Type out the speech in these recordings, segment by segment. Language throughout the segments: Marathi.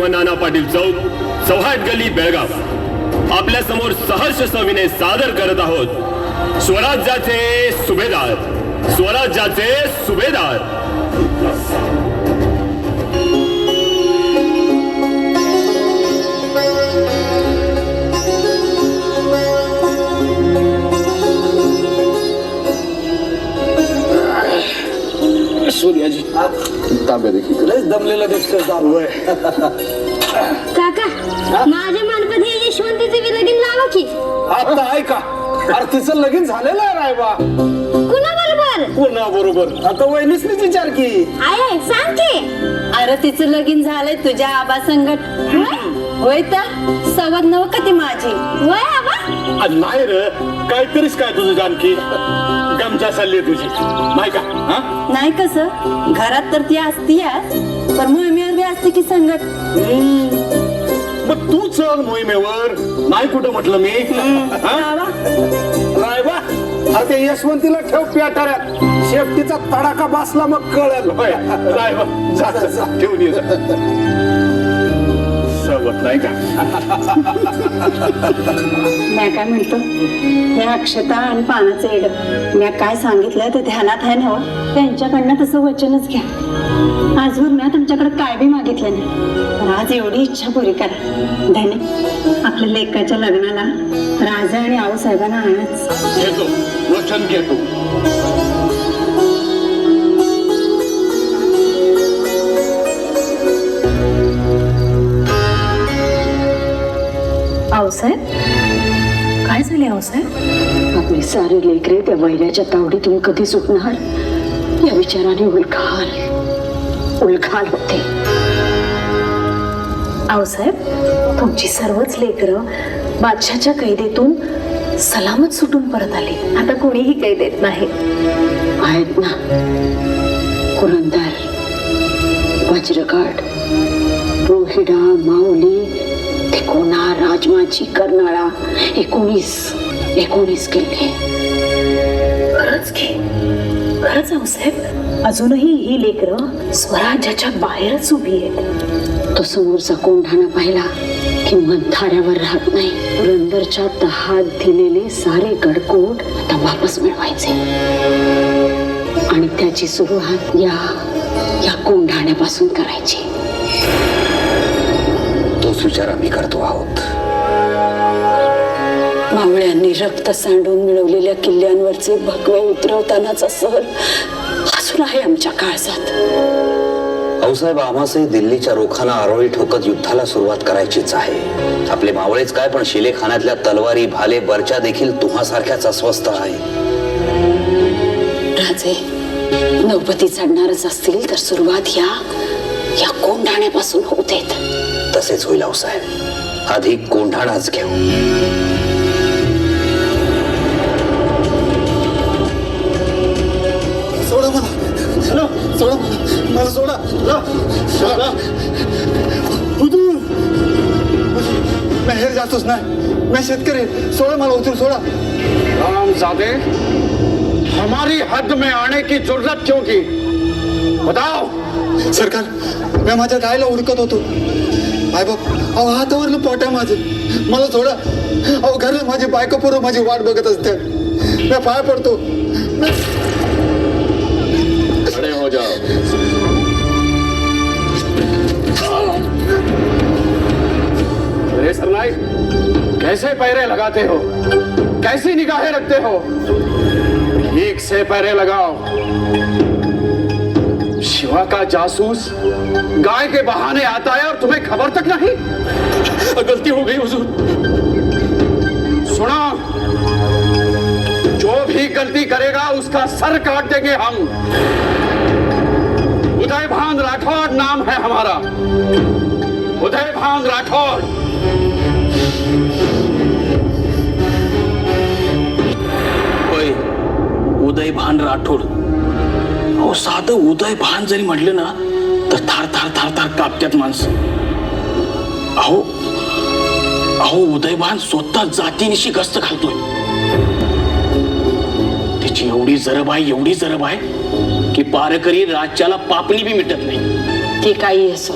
क्रांतिसिंह नाना पाटील चौक चौहाट गल्ली बेळगाव. आपल्यासमोर सहर्ष सविनय सादर करत आहोत. स्वराज्याचे सुभेदार. स्वराज्याचे सुभेदार. सूर्याजी ताब्यात दमलेला दिसतोय काका माझ्या हे यशवंतीचे विलगीन लावा की. आता ऐका. अरे तिचं लगीन झालेलं आहे रायबा. कुणा बरोबर पुन्हा बरोबर आता वहिनीसनीच विचार की. आहे सांग की. अरे तिचं लगीन झालंय तुझ्या आबा संगट. होय? तर? सवत नव का ती माझी? वय आबा? आज नाही रे करीस काय तुझं जानकी? गमजा चालली तुझी. नाही का? हा? नाही कसं? घरात तर ती असती पण मोहिमेवर बी असते की संगट. मग तू चल मोहिमेवर. नाही कुठं म्हटलं मी? हा? रायबा अरे ते यशवंतीला ठेव प्याटाऱ्यात शेफ्टीचा तडाखा बसला मग कळेल. रायबा जा जा, जा. ठेवून ये जा. नाही का? मी काय म्हणतो? हे अक्षता आणि पानाचं एड मी काय सांगितलं ते ध्यानात आहे ना त्यांच्याकडनं तसं वचनच घ्या. आजवर मी तुमच्याकडे काय बी मागितलं नाही. पण आज एवढी इच्छा पुरी करा. धने आपल्या लेकाच्या लग्नाला राजा आणि आऊसाहेबांना आणच. घेतो. वचन घेतो. आऊसाहेब काय झाले आऊसाहेब आपली सारी लेकरे त्या वैऱ्याच्या तावडीतून कधी सुटणार या विचाराने उलखाल. उलखाल होते. आऊसाहेब तुमची सर्वच लेकरं बादशाच्या कैदेतून सलामत सुटून परत आली. आता कोणीही कैदेत नाही. आहेत ना? कुरंदार वज्रकाठ रोहिडा माऊली तिकोना राजमाची कर्नाळा एकोणीस एकोणीस किल्ले. खरंच की? खरंच आऊसाहेब अजूनही ही लेकरं स्वराज्याच्या बाहेरच उभी आहेत. तो समोरचा कोंढाणा पाहिला की मंथाऱ्यावर राहत नाही. पुरंदरच्या तहात दिलेले सारे गडकोट आता वापस मिळवायचे. आणि त्याची सुरुवात या या कोंढाण्यापासून करायची. तोच विचार आम्ही करतो आहोत. मावळ्यांनी रक्त सांडून मिळवलेल्या किल्ल्यांवरचे भगवे उतरवतानाचा सहल अजून आहे आमच्या काळजात. भाऊसाहेब आम्हासही दिल्लीच्या रोखांना आरोळी ठोकत युद्धाला सुरुवात करायचीच आहे. आपले मावळेच काय पण शिलेखानातल्या तलवारी भाले बर्चा देखील तुम्हासारख्याच अस्वस्थ आहे. राजे नौपती चढणारच असतील तर सुरुवात या या कोंढाण्यापासून होऊ देत. तसेच होईल भाऊसाहेब आधी कोंढाणाच घेऊ. सोडा मला. सोडा मला. जातोच नाही. मैं शेतकरी. सोडा मला हुजूर सोडा. रामजादे हमारी हद में आने की जरूरत क्यों की? बताओ। सरकार मी माझ्या गायला हुडकत होतो. आई बाप अहो हातावरलं पोट आहे मला थोडं अहो घरी माझी बायको पोरं माझी वाट बघत असते मी पाय पडतो. खड़े हो जाओ. सरनाई कैसे पैरे लगाते हो? कैसी निगाहें रखते हो? ठीक से पैरे लगाओ। शिवा का जासूस गाय के बहाने आता है और तुम्हें खबर तक नहीं। गलती हो गई हुजूर। सुनो जो भी गलती करेगा उसका सर काट देंगे हम। उदय भान राठौर नाम है हमारा। उदय भान राठौर। उदय भान राठोड अहो साधं उदय भान जरी म्हटलं ना तर थार थार थार थार कापत्यात माणसं. अहो अहो उदय भान स्वतः जातीनिशी गस्त घालतोय. त्याची एवढी जरब आहे एवढी जरब आहे की पारकरी राज्याला पापणी बी मिटत नाही. ते काही असो.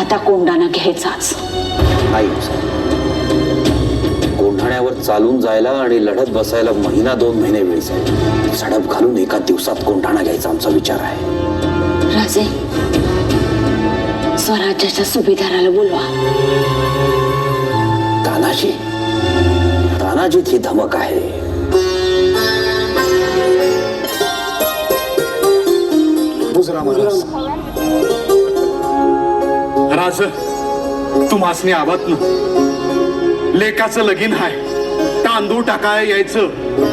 आता कोंडाणा घ्यायचाच. कोंढाण्यावर चालून जायला आणि लढत बसायला महिना दोन महिने वेळ जाईल. झडप घालून एका दिवसात कोंढाणा घ्यायचा आमचा विचार आहे. राजे स्वराज्याच्या सुभेदाराला बोलवा. तानाजी तानाजीत ही धमक आहे. राज तुम्हासनी आवात न. लेकाचं लगीन हाय. तांदूळ टाकाय यायचं.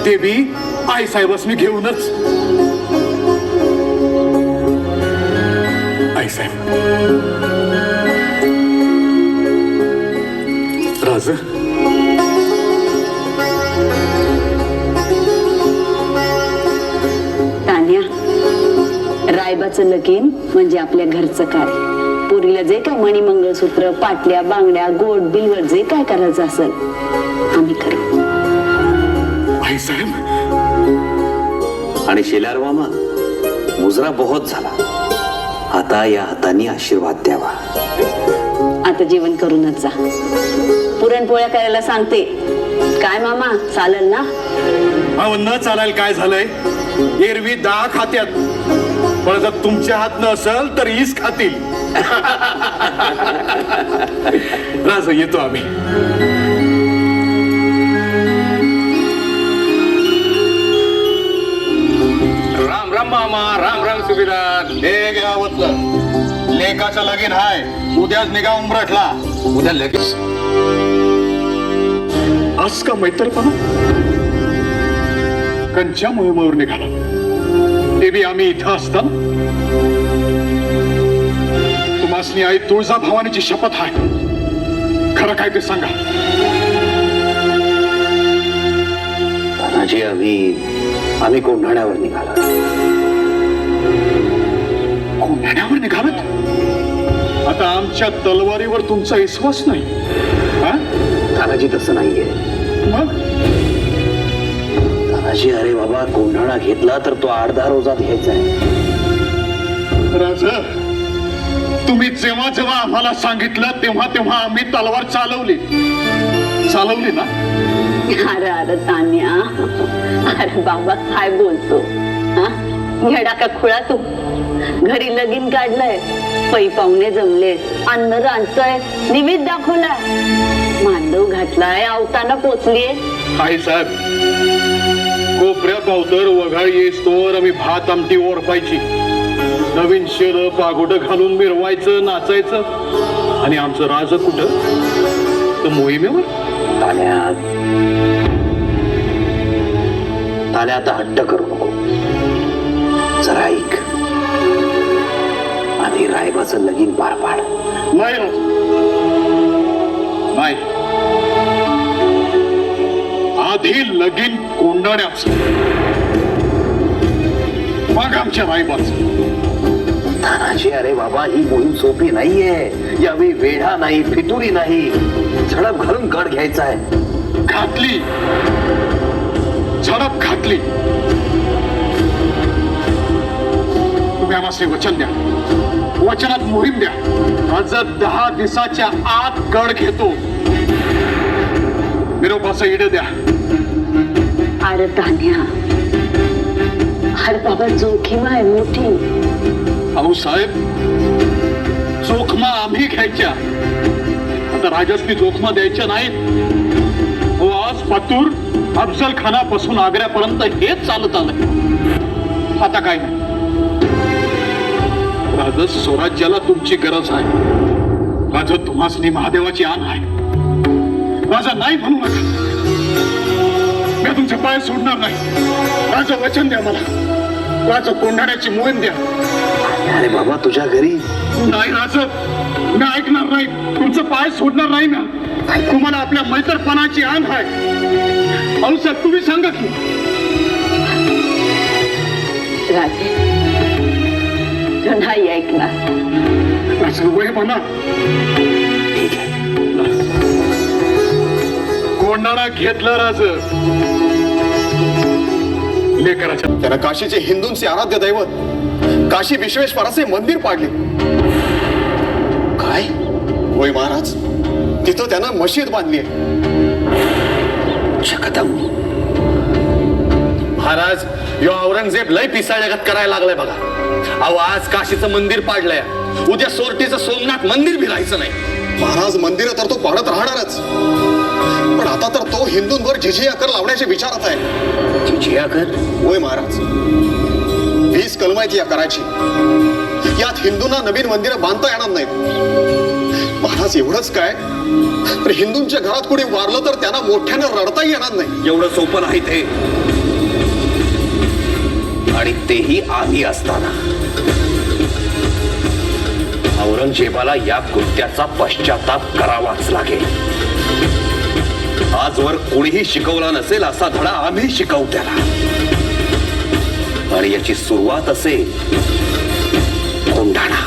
ते बी आई साहेबांनी घेऊनच. आई साहेब. राज. तान्या रायबाचं लगीन म्हणजे आपल्या घरचं कार्य पुरीला जे काय मणी मंगळसूत्र पाटल्या बांगड्या गोड बिलवर जे काय करायचं असेल आम्ही करू. आई साहेब. आणि शेलार मामा मुजरा बहुत झाला. आता या हाताने आशीर्वाद द्यावा. आता जेवण करूनच जा. पुरणपोळ्या करायला सांगते. काय मामा चालेल ना? अहो न चालायला काय झालंय? एरवी दहा खात्यात. पण जर तुमच्या हात न असेल तर ईस खातील. राज येतो आम्ही. मामा राम राम सुभेदार हे घ्या वतलं लेकाचं लगीन हाय उद्याच निघा उमरटला. उद्या लगेच. आज का मैत्रपणा कंच्या मोहिमेवर निघाला. ते बी आम्ही इथं असताना. तुम्हासनी आई तुळजा भवानीची शपथ आहे खरं काय ते सांगा. तानाजी आम्ही आम्ही कोंढाण्यावर निघालो. आता आमच्या तलवारीवर तुमचा विश्वास नाही. हा? तानाजी तसं नाहीये. मग? तानाजी अरे बाबा कोंढाणा घेतला तर तो आठ दहा रोजात घ्यायचा आहे. राज तुम्ही जेव्हा जेव्हा आम्हाला सांगितलं तेव्हा तेव्हा आम्ही तलवार चालवली. चालवली ना? अरे अरे तान्या. अरे बाबा काय बोलतो? हा? येडा का खुळा तू? घरी लगीन काढलंय. पै पाहुणे जमले. अन्न रांधतोय निमित्त दाखवलाय. मांडव घातलाय आवताना पोचलीये. आई साहेब कोपऱ्यात पावतर वघाळ येस तोवर आम्ही भात आमटी ओरपायची नवीन शेर पागोट घालून मिरवायचं नाचायचं. आणि आमचं राज कुठं? तर मोहिमेवर? ताल्या ताल्या आता हट्ट करू नको. जरा ऐक. आधी रायबाचं लगीन पार पाड. नाही आधी लगीन कोंडाण्याच मग आमच्या रायबाचं. तानाजी अरे बाबा ही मोहीम सोपी नाहीये. यावेळी वेढा नाही फितुरी नाही. झडप घालून गड घ्यायचा आहे. घातली. झडप घातली. तुम्ही आम्हाला वचन द्या. वचनात मोहीम द्या. आज दहा दिवसाच्या आत गड घेतो. विरोपाचं इड द्या. अरे तान्या. अरे बाबा जोखीम आहे मोठी. अहो साहेब जोखमा आम्ही घ्यायच्या. आता राजसनी जोखमा द्यायच्या नाहीत. हो आज पातूर अफजल खानापासून आग्र्यापर्यंत हेच चालत आलंय. आता काय नाही. राज स्वराज्याला तुमची गरज आहे. राजा तुम्हासनी महादेवाची आण आहे. राजा नाही म्हणू नका. मी तुमचे पाय सोडणार नाही. राजा वचन द्या मला. राजा कोंढाण्याची मोहीम द्या. अरे बाबा तुझ्या घरी? नाही राज मी ऐकणार नाही. तुमचं पाय सोडणार नाही ना तुम्हाला आपल्या मैत्रपणाची आण आहे. साहेब तुम्ही सांगा की. राजे नाही ऐकणार. ठीक आहे. कोंडाणा घेतला राज? लेकराच्या त्यानं काशीचे हिंदूंचे आराध्य दैवत काशी विश्वेश्वराचे मंदिर पाडले. काय? महाराज तिथं त्यानं मशीद बांधली महाराज यो औरंगजेब लय पिसाळ्यागत करायला लागलाय बघा. अहो आज काशीचं मंदिर पाडलंय. उद्या सोरटीचं सोमनाथ मंदिर भिरायचं नाही. महाराज मंदिर तर तो पाडत राहणारच. पण आता तर तो हिंदूंवर झिझिया कर लावण्याच्या विचारात आहे जिजिया कर? होय महाराज. वीस कलम आहेत या कराची. यात हिंदूंना नवीन मंदिरं बांधता येणार नाहीत. महाराज एवढंच काय? तर हिंदूंच्या घरात कोणी वारलं तर त्यांना मोठ्यानं रडता येणार नाही. एवढं सोपं नाही ते. आणि तेही आधी असताना. औरंगजेबाला या कृत्याचा पश्चाताप करावाच लागेल. आजवर कोणीही शिकवला नसेल असा धडा आम्ही शिकवू त्याला. आणि याची सुरुवात असेल कोंढाणा.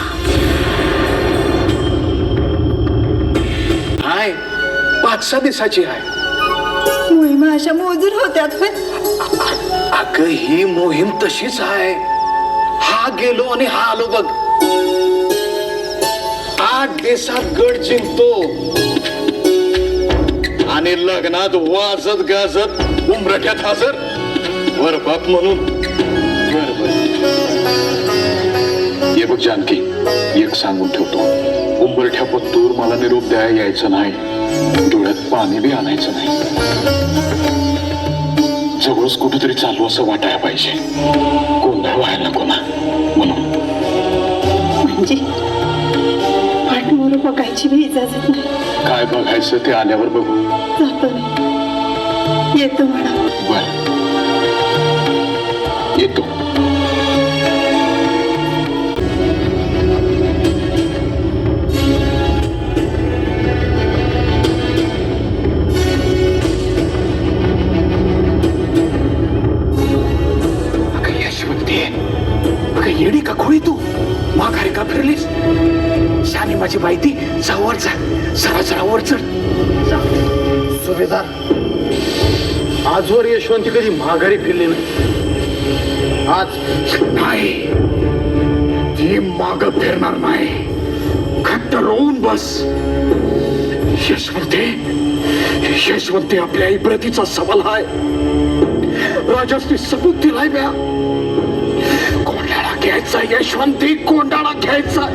हाय पाच सहा दिवसाची आहे मोहिमा अशा मोजून होत्या अगं ही मोहीम तशीच आहे हा गेलो आणि हा आलो बघ. आठ दिवसात गड जिंकतो. आणि लग्नात वाजत गाजत उमरठ्यात हजर. वर बाप म्हणून. ये बघ जानकी एक सांगून ठेवतो. उंबरठ्या पत्तूर मला निरोप द्यायला यायचं नाही. डोळ्यात पाणी बी आणायचं नाही. जवळच कुठेतरी चालू असं वाटायला पाहिजे. गोंधळ व्हायला नको ना म्हणून. म्हणजे पाठमोर बघायची बी इजाजत नाही. काय बघायचं ते आल्यावर बघू. जातो येतो म्हणा. बर. आजवर यशवंती कधी माघारी फिरली नाही. आज नाही. ती माग फिरणार नाही. खट्ट रोवून बस. यशवंते यशवंते आपल्या इब्रतीचा सवाल आहे राजासनी सबूत दिलाय म्या. कोंडाळा घ्यायचा यशवंती कोंडाळा घ्यायचा.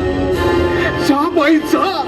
जा बाई जा.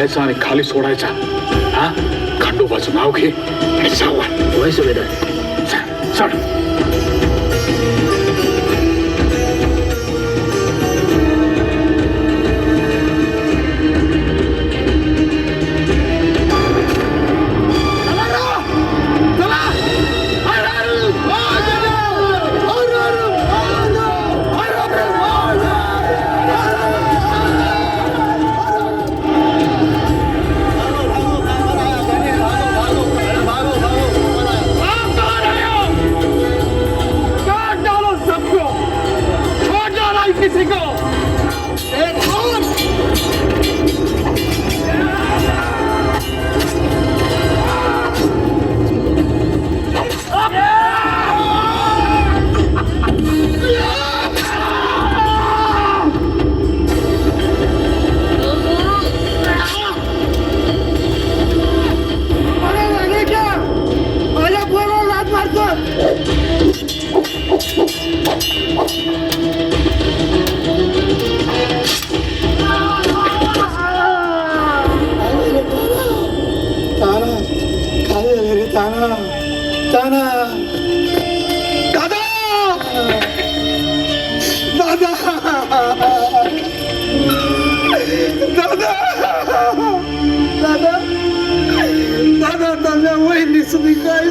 बांधायचा आणि खाली सोडायचा. हा? खंडोबाचं नाव घे आणि जावा वय सुभेदार. चढ रे ताना ताना दादा दादा दादा दादा दादा दादा वहिनीच मी काय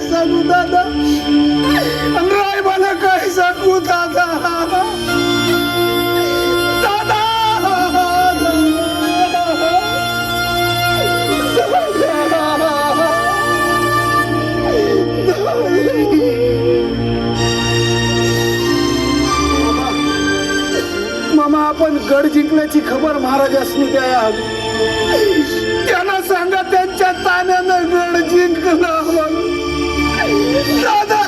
जिंकल्याची खबर महाराजासनी द्या त्यांना सांगा त्यांच्या ताण्यानं गड जिंकलं दादा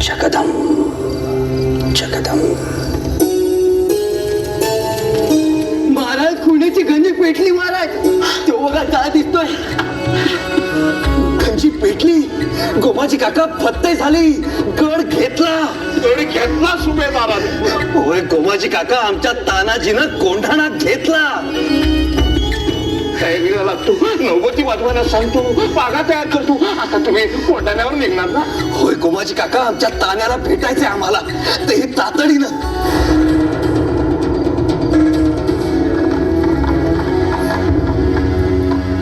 जगदम जगदम. महाराज खुण्याची गंजी पेटली महाराज. तो बघा का दिसतोय. गंजी पेटली. गोमाची काका फत्ते झाली. गड गड घेतला सुभेदाराने होय गोमाजी काका आमच्या तानाजीनं कोंढाणात घेतला. काय वेळ लागतो नव्वती वाजवायला सांगतो. पागा तयार करतो. आता तुम्ही कोंडाण्यावर निघणार ना? होय गोमाजी काका आमच्या तान्याला भेटायचंय आम्हाला. ते तातडीनं.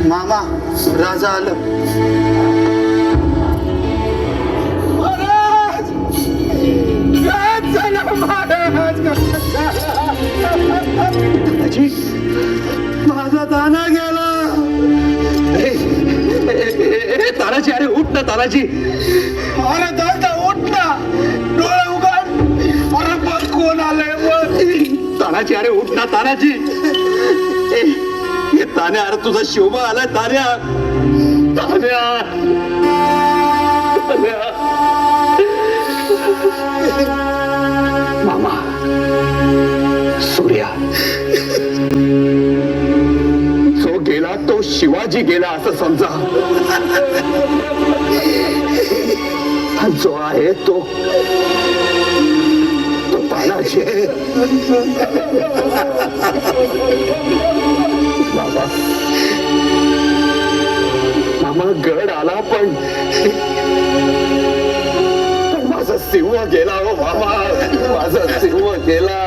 मामा राजा आलं. तानाजी अरे दादा उठ ना. डोळे उघड. अरे बघ कोण आलंय बघ तानाजी अरे उठ ना तानाजी. ए, हे तान्या अरे तुझा शोभा आलाय तान्या. तान्या. तान्या. मामा सूर्या. शिवाजी गेला असं समजा. जो आहे तो तो तानाजी बाबा. मामा गड आला पण पण माझा सिंह गेला हो मामा माझा सिंह गेला.